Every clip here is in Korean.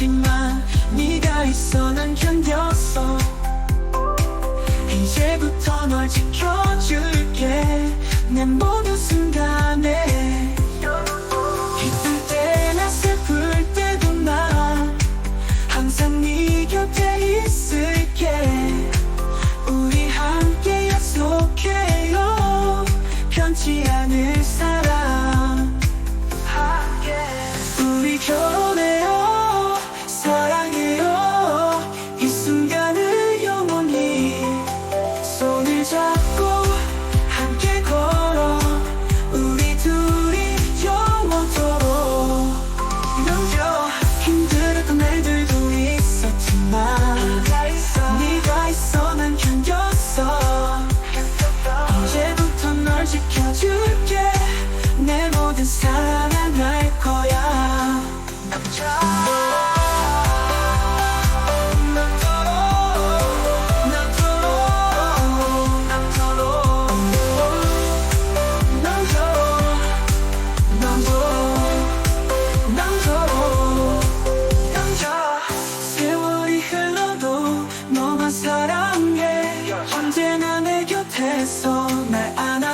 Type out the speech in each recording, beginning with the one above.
힘들었지만 네가 있어 난 견뎠어. 이제부터 널 지켜줄게. 내 모든 순간에 기쁠 때나 슬플 때도 나. 항상 네 곁에 있을게. 우리 함께 약속해요. 변치 않을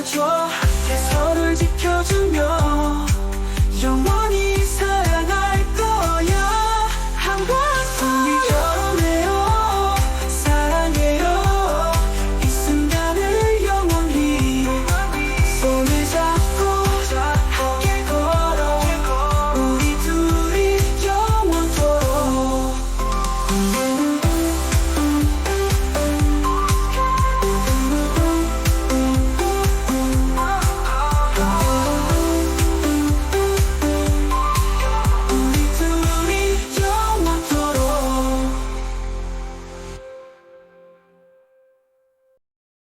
지켜줘. 해서를 지켜주며 영원